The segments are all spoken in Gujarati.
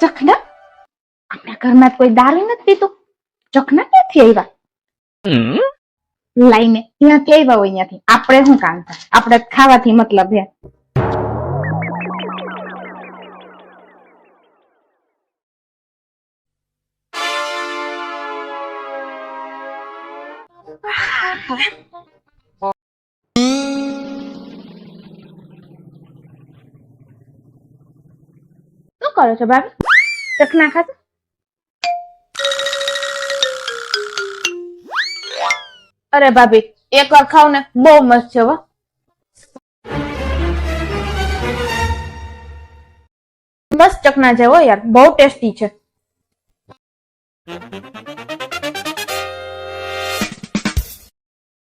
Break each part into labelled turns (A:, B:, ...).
A: ચખના? આપણા ઘરમાં કોઈ દારૂ નથી પીતું. ચખના ક્યાંથી આવ્યા લાઈને ત્યાંથી આવ્યા હોય ત્યાંથી. આપણે શું કામ થાય? આપણે ખાવાથી મતલબ હે શું કરો છો ભાભી? ચખના ખાતા અરે ભાભી એક વાર ખાવ ને બહુ મસ્ત છે હો મસ્ત ચકના છે હો યાર બહુ ટેસ્ટી છે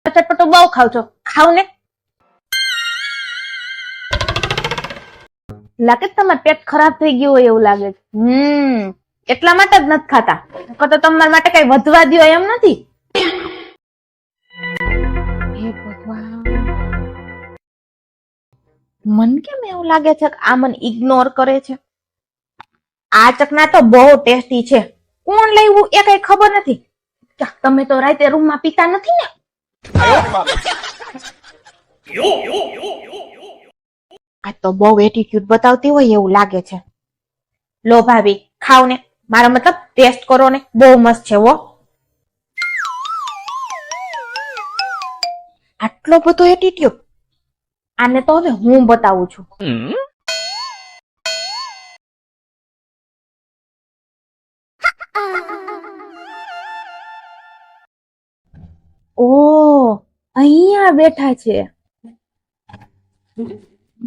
A: ચટપટો બહુ ખાવ છો ખાવ ને લાગે છે તમારું પેટ ખરાબ થઈ ગયું હોય એવું લાગે છે? હમ. એટલા માટે જ નથી ખાતા. તો તમારા માટે કઈ વધવા દ્યો એમ નથી. હે ભગવાન. મન કેમ એવું લાગે છે કે આ મને ઇગ્નોર કરે છે? આ ચકના તો બહુ ટેસ્ટી છે. કોણ લેવું એ કઈ ખબર નથી. તમે તો રાતે રૂમમાં પીતા નથી ને? આ તો બહુ એટીટ્યુડ બતાવતી હોય એવું લાગે છે. લો ભાભી ખાવ ને. મારો મતલબ ટેસ્ટ કરો ને. બહુ મસ્ત છે વો આટલો બધો એટીટ્યુડ આને તો હવે હું બતાવું છું. ઓ અહીંયા બેઠા છે.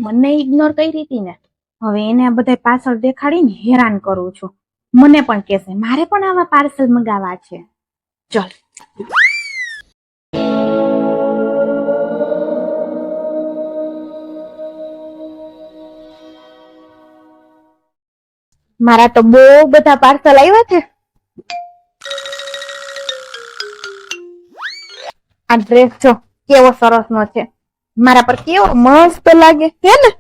A: મને ઇગ્નોર કરી હતી ને, હવે એને આ બધા પાર્સલ દેખાડીને હેરાન કરું છું. મને પણ કહેશે, મારે પણ આવા પાર્સલ મંગાવવા છે. ચલ. મારા તો બહુ બધા પાર્સલ આવ્યા છે. આ ડ્રેસ જો કેવો સરસ નો છે. મારા પર કેવો મસ્ત લાગે છે ને?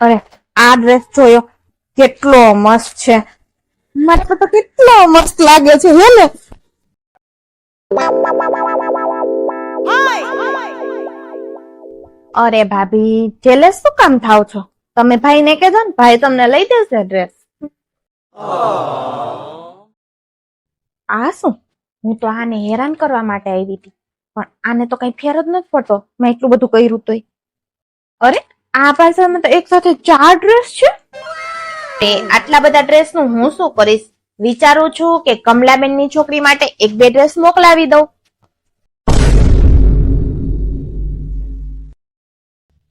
A: અરે, આ ડ્રેસ જોયો, કેટલો મસ્ત છે. મારા પર તો કેટલો મસ્ત લાગે છે, હે ને? અરે ભાભી જેલેસ શું કામ થાવ છો? તમે ભાઈને કહેજો ને, ભાઈ તમને લઈ દેશે ડ્રેસ આ શું? હું તો આને હેરાન કરવા માટે આવી હતી. પણ આને તો કઈ ફેર જ નથી પડતો. મેં એટલું બધું કર્યું તોય. અરે, આ પાર્સલમાં તો એક સાથે ચાર ડ્રેસ છે? તે આટલા બધા ડ્રેસનું હું શું કરીશ? વિચારું છું કે કમલાબેનની છોકરી માટે એક બે ડ્રેસ મોકલાવી દઉં.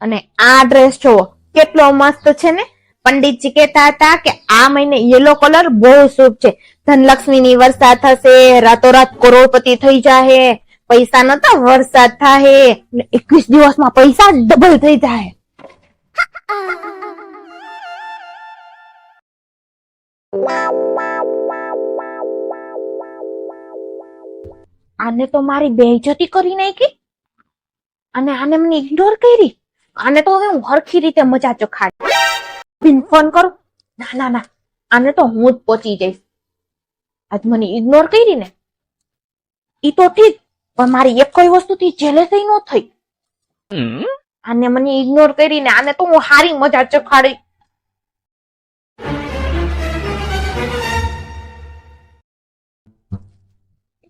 A: અને આ ડ્રેસ જોવો, કેટલો મસ્ત છે ને? પંડિતજી કહેતા હતા કે આ મહિને યેલો કલર બહુ શુભ છે. ધનલક્ષ્મીની વરસાદ થશે, રાતોરાત કરોડપતિ થઈ જાહે, પૈસા નતા, વરસાદ થાહે એકવીસ દિવસમાં પૈસા ડબલ થઈ જાય આને તો મારી બેઇજ્જતી કરી નાખી, અને આને મને ઇગ્નોર કરી. આને તો હવે હું હરખી રીતે મજા ચખાડી. ફોન કરું. ના ના ના. આને તો હું જ પહોંચી જઈશ. આજ મને ઇગ્નોર કરીને. એ ઈ તો ઠીક પણ મારી એક કોઈ વસ્તુથી જેલેસઈ ન થઈ. આને મને ઇગ્નોર કરીને આને તો હું હારી મજા ચખાડી.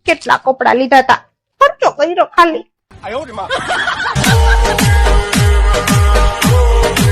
A: કેટલા કપડા લીધા હતા ખર્ચો કર્યો ખાલી.